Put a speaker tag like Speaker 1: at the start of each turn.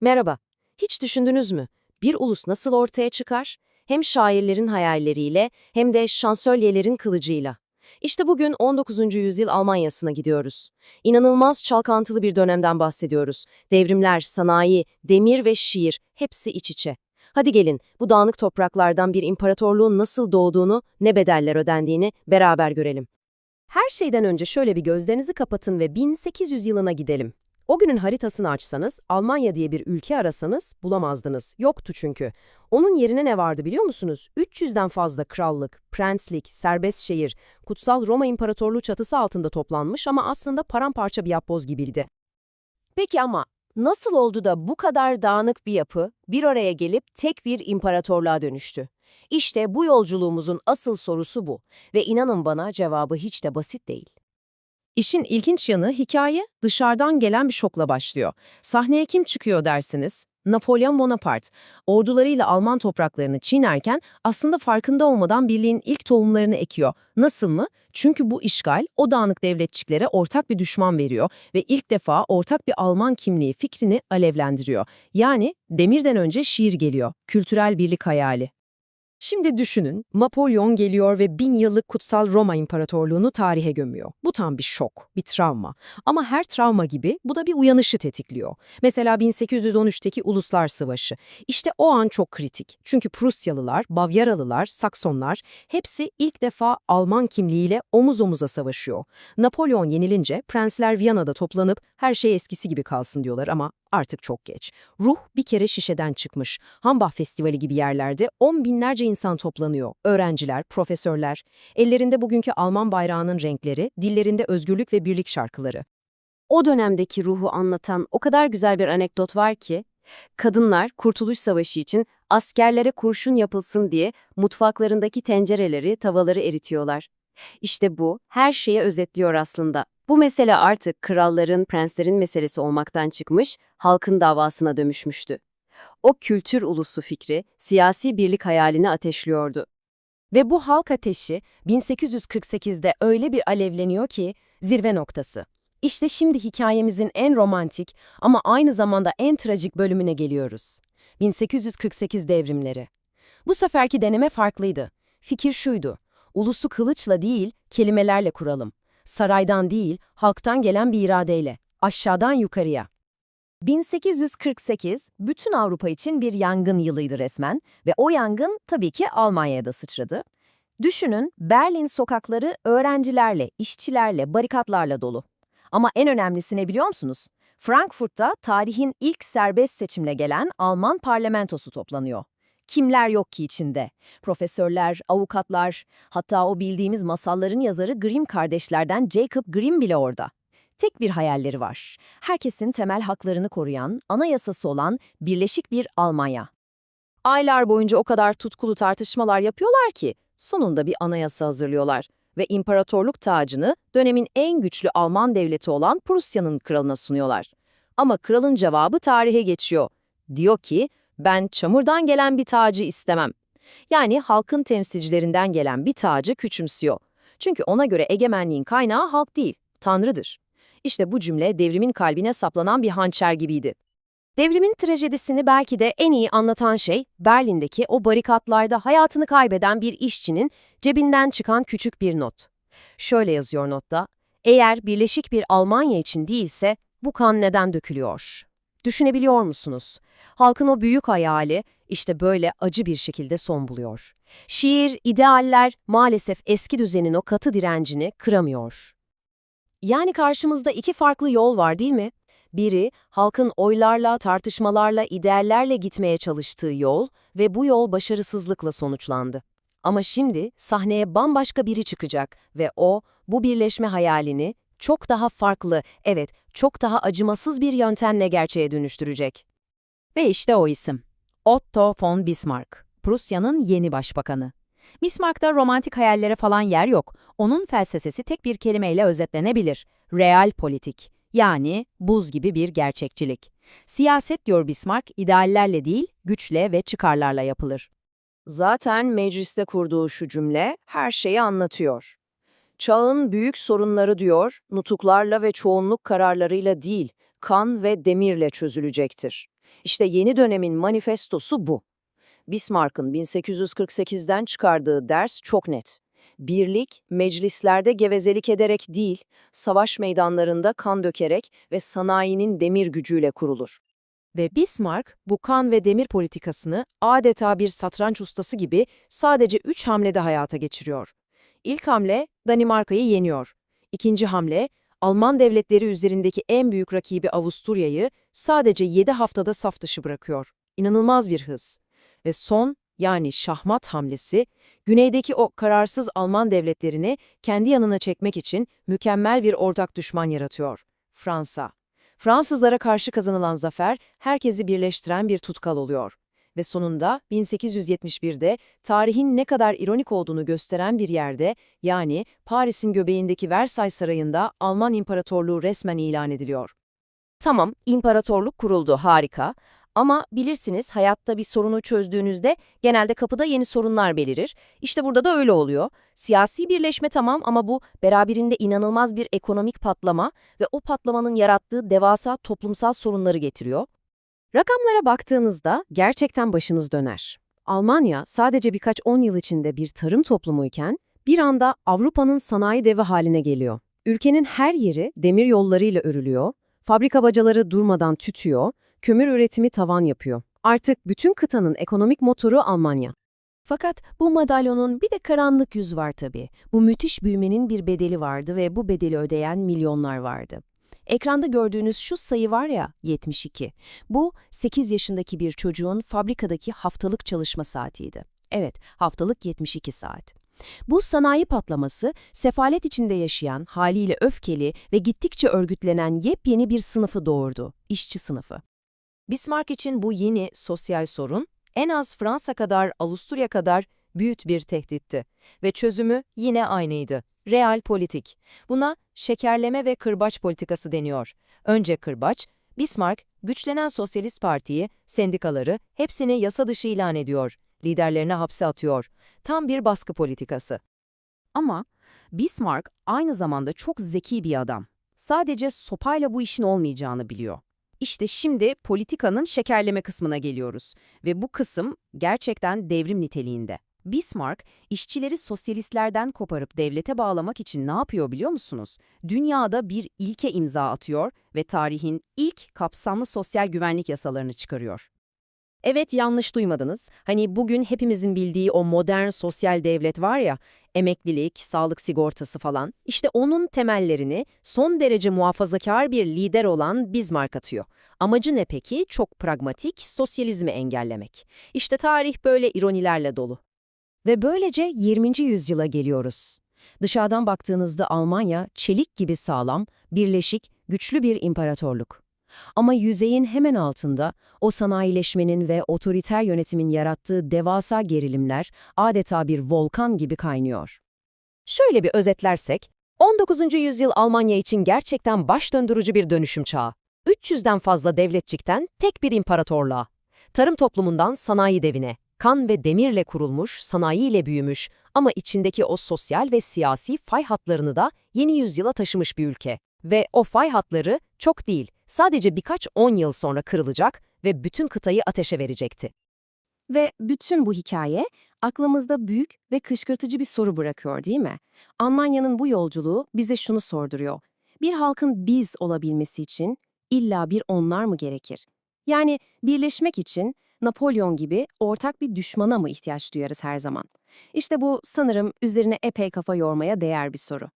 Speaker 1: Merhaba. Hiç düşündünüz mü? Bir ulus nasıl ortaya çıkar? Hem şairlerin hayalleriyle hem de şansölyelerin kılıcıyla. İşte bugün 19. yüzyıl Almanya'sına gidiyoruz. İnanılmaz çalkantılı bir dönemden bahsediyoruz. Devrimler, sanayi, demir ve şiir hepsi iç içe. Hadi gelin bu dağınık topraklardan bir imparatorluğun nasıl doğduğunu, ne bedeller ödendiğini beraber görelim. Her şeyden önce şöyle bir gözlerinizi kapatın ve 1800 yılına gidelim. O günün haritasını açsanız, Almanya diye bir ülke arasanız bulamazdınız. Yoktu çünkü. Onun yerine ne vardı biliyor musunuz? 300'den fazla krallık, prenslik, serbest şehir, kutsal Roma İmparatorluğu çatısı altında toplanmış ama aslında paramparça bir yapboz gibiydi. Peki ama nasıl oldu da bu kadar dağınık bir yapı bir araya gelip tek bir imparatorluğa dönüştü? İşte bu yolculuğumuzun asıl sorusu bu ve inanın bana cevabı hiç de basit değil. İşin ilginç yanı hikaye dışarıdan gelen bir şokla başlıyor. Sahneye kim çıkıyor dersiniz? Napolyon Bonaparte. Ordularıyla Alman topraklarını çiğnerken aslında farkında olmadan birliğin ilk tohumlarını ekiyor. Nasıl mı? Çünkü bu işgal o dağınık devletçiklere ortak bir düşman veriyor ve ilk defa ortak bir Alman kimliği fikrini alevlendiriyor. Yani demirden önce şiir geliyor. Kültürel birlik hayali. Şimdi düşünün, Napolyon geliyor ve bin yıllık kutsal Roma İmparatorluğunu tarihe gömüyor. Bu tam bir şok, bir travma. Ama her travma gibi bu da bir uyanışı tetikliyor. Mesela 1813'teki Uluslar Savaşı. İşte o an çok kritik. Çünkü Prusyalılar, Bavyeralılar, Saksonlar hepsi ilk defa Alman kimliğiyle omuz omuza savaşıyor. Napolyon yenilince prensler Viyana'da toplanıp her şey eskisi gibi kalsın diyorlar ama artık çok geç. Ruh bir kere şişeden çıkmış. Hambah Festivali gibi yerlerde on binlerce insan toplanıyor. Öğrenciler, profesörler. Ellerinde bugünkü Alman bayrağının renkleri, dillerinde özgürlük ve birlik şarkıları. O dönemdeki ruhu anlatan o kadar güzel bir anekdot var ki, kadınlar Kurtuluş Savaşı için askerlere kurşun yapılsın diye mutfaklarındaki tencereleri, tavaları eritiyorlar. İşte bu her şeye özetliyor aslında. Bu mesele artık kralların, prenslerin meselesi olmaktan çıkmış, halkın davasına dönüşmüştü. O kültür ulusu fikri, siyasi birlik hayalini ateşliyordu. Ve bu halk ateşi 1848'de öyle bir alevleniyor ki zirve noktası. İşte şimdi hikayemizin en romantik ama aynı zamanda en trajik bölümüne geliyoruz. 1848 devrimleri. Bu seferki deneme farklıydı. Fikir şuydu. Ulusu kılıçla değil, kelimelerle kuralım. Saraydan değil, halktan gelen bir iradeyle. Aşağıdan yukarıya. 1848 bütün Avrupa için bir yangın yılıydı resmen ve o yangın tabii ki Almanya'ya da sıçradı. Düşünün Berlin sokakları öğrencilerle, işçilerle, barikatlarla dolu. Ama en önemlisi ne biliyor musunuz? Frankfurt'ta tarihin ilk serbest seçimle gelen Alman parlamentosu toplanıyor. Kimler yok ki içinde? Profesörler, avukatlar, hatta o bildiğimiz masalların yazarı Grimm kardeşlerden Jacob Grimm bile orada. Tek bir hayalleri var. Herkesin temel haklarını koruyan, anayasası olan birleşik bir Almanya. Aylar boyunca o kadar tutkulu tartışmalar yapıyorlar ki sonunda bir anayasa hazırlıyorlar ve imparatorluk tacını dönemin en güçlü Alman devleti olan Prusya'nın kralına sunuyorlar. Ama kralın cevabı tarihe geçiyor. Diyor ki, ben çamurdan gelen bir tacı istemem. Yani halkın temsilcilerinden gelen bir tacı küçümsüyor. Çünkü ona göre egemenliğin kaynağı halk değil, Tanrı'dır. İşte bu cümle devrimin kalbine saplanan bir hançer gibiydi. Devrimin trajedisini belki de en iyi anlatan şey, Berlin'deki o barikatlarda hayatını kaybeden bir işçinin cebinden çıkan küçük bir not. Şöyle yazıyor notta, eğer birleşik bir Almanya için değilse bu kan neden dökülüyor? Düşünebiliyor musunuz? Halkın o büyük hayali işte böyle acı bir şekilde son buluyor. Şiir, idealler maalesef eski düzenin o katı direncini kıramıyor. Yani karşımızda iki farklı yol var değil mi? Biri, halkın oylarla, tartışmalarla, ideallerle gitmeye çalıştığı yol ve bu yol başarısızlıkla sonuçlandı. Ama şimdi sahneye bambaşka biri çıkacak ve o, bu birleşme hayalini çok daha farklı, evet, çok daha acımasız bir yöntemle gerçeğe dönüştürecek. Ve işte o isim. Otto von Bismarck, Prusya'nın yeni başbakanı. Bismarck'ta romantik hayallere falan yer yok. Onun felsefesi tek bir kelimeyle özetlenebilir. Real politik. Yani buz gibi bir gerçekçilik. Siyaset diyor Bismarck, ideallerle değil, güçle ve çıkarlarla yapılır. Zaten mecliste kurduğu şu cümle her şeyi anlatıyor. Çağın büyük sorunları diyor, nutuklarla ve çoğunluk kararlarıyla değil, kan ve demirle çözülecektir. İşte yeni dönemin manifestosu bu. Bismarck'ın 1848'den çıkardığı ders çok net. Birlik, meclislerde gevezelik ederek değil, savaş meydanlarında kan dökerek ve sanayinin demir gücüyle kurulur. Ve Bismarck bu kan ve demir politikasını adeta bir satranç ustası gibi sadece üç hamlede hayata geçiriyor. İlk hamle Danimarka'yı yeniyor. İkinci hamle Alman devletleri üzerindeki en büyük rakibi Avusturya'yı sadece 7 haftada saf dışı bırakıyor. İnanılmaz bir hız. Ve son yani şahmat hamlesi, güneydeki o kararsız Alman devletlerini kendi yanına çekmek için mükemmel bir ortak düşman yaratıyor. Fransa. Fransızlara karşı kazanılan zafer herkesi birleştiren bir tutkal oluyor. Ve sonunda 1871'de tarihin ne kadar ironik olduğunu gösteren bir yerde yani Paris'in göbeğindeki Versailles Sarayı'nda Alman İmparatorluğu resmen ilan ediliyor. Tamam, imparatorluk kuruldu, harika. Ama bilirsiniz hayatta bir sorunu çözdüğünüzde genelde kapıda yeni sorunlar belirir. İşte burada da öyle oluyor. Siyasi birleşme tamam ama bu beraberinde inanılmaz bir ekonomik patlama ve o patlamanın yarattığı devasa toplumsal sorunları getiriyor. Rakamlara baktığınızda gerçekten başınız döner. Almanya sadece birkaç on yıl içinde bir tarım toplumuyken bir anda Avrupa'nın sanayi devi haline geliyor. Ülkenin her yeri demir yollarıyla örülüyor, fabrika bacaları durmadan tütüyor, kömür üretimi tavan yapıyor. Artık bütün kıtanın ekonomik motoru Almanya. Fakat bu madalyonun bir de karanlık yüz var tabii. Bu müthiş büyümenin bir bedeli vardı ve bu bedeli ödeyen milyonlar vardı. Ekranda gördüğünüz şu sayı var ya 72. Bu 8 yaşındaki bir çocuğun fabrikadaki haftalık çalışma saatiydi. Evet, haftalık 72 saat. Bu sanayi patlaması, sefalet içinde yaşayan, haliyle öfkeli ve gittikçe örgütlenen yepyeni bir sınıfı doğurdu, işçi sınıfı. Bismarck için bu yeni sosyal sorun, en az Fransa kadar, Avusturya kadar büyük bir tehditti. Ve çözümü yine aynıydı. Real politik. Buna şekerleme ve kırbaç politikası deniyor. Önce kırbaç, Bismarck, güçlenen Sosyalist Parti'yi, sendikaları, hepsini yasa dışı ilan ediyor. Liderlerini hapse atıyor. Tam bir baskı politikası. Ama Bismarck aynı zamanda çok zeki bir adam. Sadece sopayla bu işin olmayacağını biliyor. İşte şimdi politikanın şekerleme kısmına geliyoruz ve bu kısım gerçekten devrim niteliğinde. Bismarck, işçileri sosyalistlerden koparıp devlete bağlamak için ne yapıyor biliyor musunuz? Dünyada bir ilke imza atıyor ve tarihin ilk kapsamlı sosyal güvenlik yasalarını çıkarıyor. Evet yanlış duymadınız. Hani bugün hepimizin bildiği o modern sosyal devlet var ya, emeklilik, sağlık sigortası falan. İşte onun temellerini son derece muhafazakar bir lider olan Bismarck atıyor. Amacı ne peki? Çok pragmatik, sosyalizmi engellemek. İşte tarih böyle ironilerle dolu. Ve böylece 20. yüzyıla geliyoruz. Dışarıdan baktığınızda Almanya çelik gibi sağlam, birleşik, güçlü bir imparatorluk. Ama yüzeyin hemen altında o sanayileşmenin ve otoriter yönetimin yarattığı devasa gerilimler adeta bir volkan gibi kaynıyor. Şöyle bir özetlersek, 19. yüzyıl Almanya için gerçekten baş döndürücü bir dönüşüm çağı. 300'den fazla devletçikten tek bir imparatorluğa. Tarım toplumundan sanayi devine, kan ve demirle kurulmuş, sanayiyle büyümüş ama içindeki o sosyal ve siyasi fay hatlarını da yeni yüzyıla taşımış bir ülke. Ve o fay hatları çok değil, sadece birkaç on yıl sonra kırılacak ve bütün kıtayı ateşe verecekti. Ve bütün bu hikaye aklımızda büyük ve kışkırtıcı bir soru bırakıyor değil mi? Almanya'nın bu yolculuğu bize şunu sorduruyor. Bir halkın biz olabilmesi için illa bir onlar mı gerekir? Yani birleşmek için Napolyon gibi ortak bir düşmana mı ihtiyaç duyarız her zaman? İşte bu sanırım üzerine epey kafa yormaya değer bir soru.